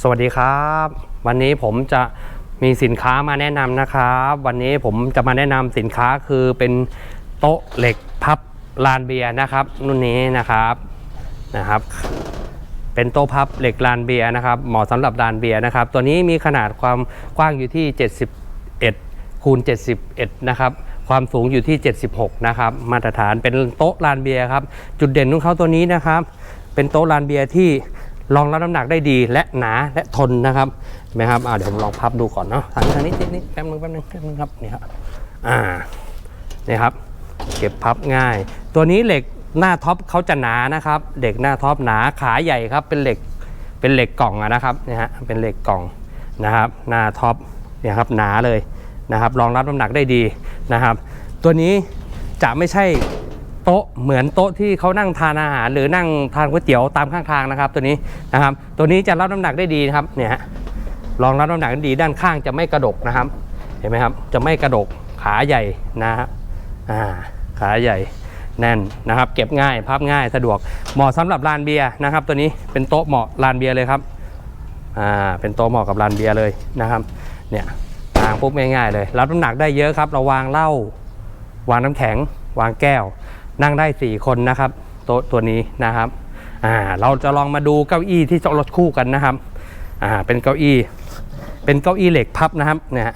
สวัสดีครับ วันนี้ผมจะมีสินค้ามาแนะนำนะครับ วันนี้ผมจะมาแนะนำสินค้าคือเป็นโต๊ะเหล็กพับลานเบียร์นะครับรุ่นนี้นะครับนะครับ เป็นโต๊ะพับเหล็กลานเบียร์นะครับ เหมาะสำหรับลานเบียร์นะครับ ตัวนี้มีขนาดความกว้างอยู่ที่ 71คูณ71 นะครับความสูงอยู่ที่ 76 นะครับ มาตรฐานเป็นโต๊ะลานเบียร์ครับ จุดเด่นของเขาตัวนี้นะครับ เป็นโต๊ะลานเบียร์ที่ รองรับน้ำหนักได้ดีและหนาและทนนะครับเห็นไหมครับอ่าเดี๋ยวผมลองพับดูก่อนเนาะทางนี้ทางนี้นิดนิดแป๊บนึงแป๊บนึงแป๊บนึงครับนี่ครับอ่านี่ครับ เก็บพับง่าย ตัวนี้เหล็กหน้าท็อปเขาจะหนานะครับเหล็กหน้าท็อปหนาขาใหญ่ครับ เป็นเหล็กเป็นเหล็กกล่องนะครับเนี่ยฮะเป็นเหล็กกล่องนะครับ หน้าท็อปเนี่ยครับหนาเลยนะครับ รองรับน้ำหนักได้ดีนะครับ ตัวนี้จะไม่ใช่ โต๊ะเหมือนโต๊ะที่เขานั่งทานอาหารหรือนั่งทานก๋วยเตี๋ยวตามข้างทางนะครับ ตัวนี้นะครับ ตัวนี้จะรับน้ำหนักได้ดีนะครับเนี่ยฮะรองรับน้ำหนักได้ดีด้านข้างจะไม่กระดกนะครับ เห็นไหมครับ จะไม่กระดกขาใหญ่นะครับอ่าขาใหญ่แน่นนะครับ เก็บง่ายพับง่ายสะดวกเหมาะสำหรับลานเบียร์นะครับ ตัวนี้เป็นโต๊ะเหมาะลานเบียร์เลยครับอ่าเป็นโต๊ะเหมาะกับลานเบียร์เลยนะครับ เนี่ยวางปุ๊บง่ายๆเลย รับน้ำหนักได้เยอะครับ เราวางเหล้าวางน้ำแข็ง วางแก้ว นั่งได้ 4 คนนะครับโต๊ะตัวนี้นะครับอ่าเราจะลองมาดูเก้าอี้ที่จะรถคู่กันนะครับอ่าเป็นเก้าอี้ เป็นเก้าอี้เหล็กพับนะครับเนี่ย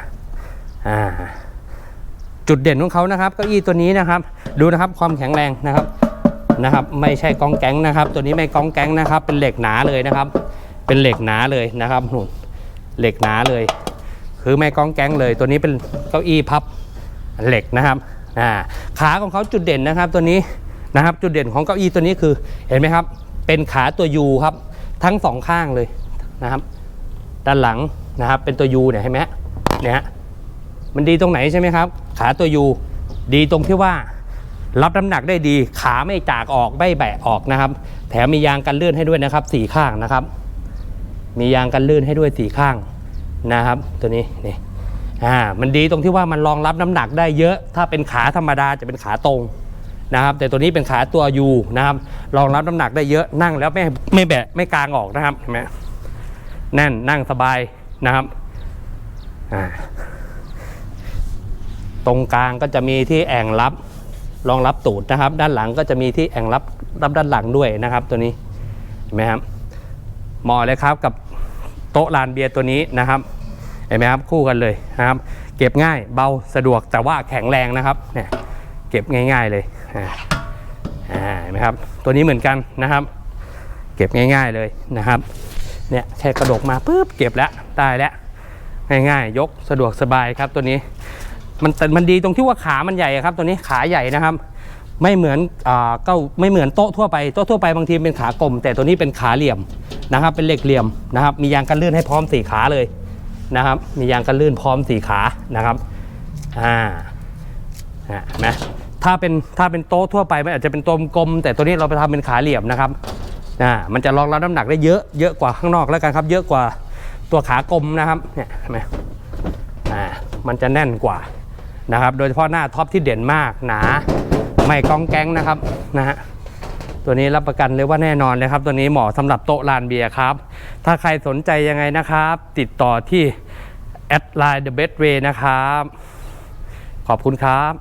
อ่าจุดเด่นของเขานะครับเก้าอี้ตัวนี้นะครับ ดูนะครับความแข็งแรงนะครับนะครับ ไม่ใช่กองแก๊งนะครับ ตัวนี้ไม่กองแก๊งนะครับ เป็นเหล็กหนาเลยนะครับ เป็นเหล็กหนาเลยนะครับหุ่นเหล็กหนาเลย คือไม่กองแก๊งเลย ตัวนี้เป็นเก้าอี้พับเหล็กนะครับ อ่าขาของเขาจุดเด่นนะครับตัวนี้นะครับจุดเด่นของเก้าอี้ตัวนี้คือเห็นไหมครับ เป็นขาตัวยูครับทั้งสองข้างเลยนะครับ ด้านหลังนะครับเป็นตัวยูเนี่ยเห็นไหมฮะเนี่ยฮะมันดีตรงไหนใช่ไหมครับ ขาตัวยูดีตรงที่ว่า รับน้ำหนักได้ดี ขาไม่จากออกไม่แบะออกนะครับ แถมมียางกันลื่นให้ด้วยนะครับสี่ข้างนะครับ มียางกันลื่นให้ด้วยสี่ข้างนะครับ ตัวนี้นี่ อ่ามันดีตรงที่ว่ามันรองรับน้ำหนักได้เยอะ ถ้าเป็นขาธรรมดาจะเป็นขาตรงนะครับ แต่ตัวนี้เป็นขาตัวยูนะครับ รองรับน้ำหนักได้เยอะนั่งแล้วไม่ไม่แบะไม่กางออกนะครับเห็นไหมแน่นนั่งสบายนะครับอ่าตรงกลางก็จะมีที่แอ่งรับรองรับตูดนะครับ ด้านหลังก็จะมีที่แอ่งรับรับด้านหลังด้วยนะครับ ตัวนี้เห็นไหมครับเหมาะเลยครับกับโต๊ะลานเบียร์ตัวนี้นะครับ เห็นไหมครับคู่กันเลยนะครับ เก็บง่ายเบาสะดวกแต่ว่าแข็งแรงนะครับเนี่ยเก็บง่าย ๆเลยอ่าเห็นไหมครับ ตัวนี้เหมือนกันนะครับ เก็บง่าย ๆเลยนะครับเนี่ยแค่กระดกมาปุ๊บเก็บแล้วได้แล้วง่ายๆ ยกสะดวกสบายครับตัวนี้มันแต่มันดีตรงที่ว่าขามันใหญ่ครับ ตัวนี้ขาใหญ่นะครับ ไม่เหมือนอ่าก้าไม่เหมือนโต๊ะทั่วไปโต๊ะทั่วไปบางทีเป็นขากลม แต่ตัวนี้เป็นขาเหลี่ยมนะครับ เป็นเหล็กเหลี่ยมนะครับ มียางกันลื่นให้พร้อมสี่ขาเลย นะครับ มียางกันลื่นพร้อมสี่ขานะครับอ่าอะเห็นะถ้าเป็นถ้าเป็นโต๊ะทั่วไปมันอาจจะเป็นตัวกลม แต่ตัวนี้เราไปทำเป็นขาเหลี่ยมนะครับอ่ามันจะรองรับน้ำหนักได้เยอะเยอะกว่าข้างนอกแล้วกันครับ เยอะกว่าตัวขากลมนะครับเนี่ยเห็นไหมอ่ามันจะแน่นกว่านะครับ โดยเฉพาะหน้าท็อปที่เด่นมากหนาไม่กองแกงนะครับนะฮะ ตัวนี้รับประกันเลยว่าแน่นอนเลยครับ ตัวนี้เหมาะสำหรับโต๊ะลานเบียร์ครับ ถ้าใครสนใจยังไงนะครับ ติดต่อที่แอดไลน์ The Best Way นะครับ ขอบคุณครับ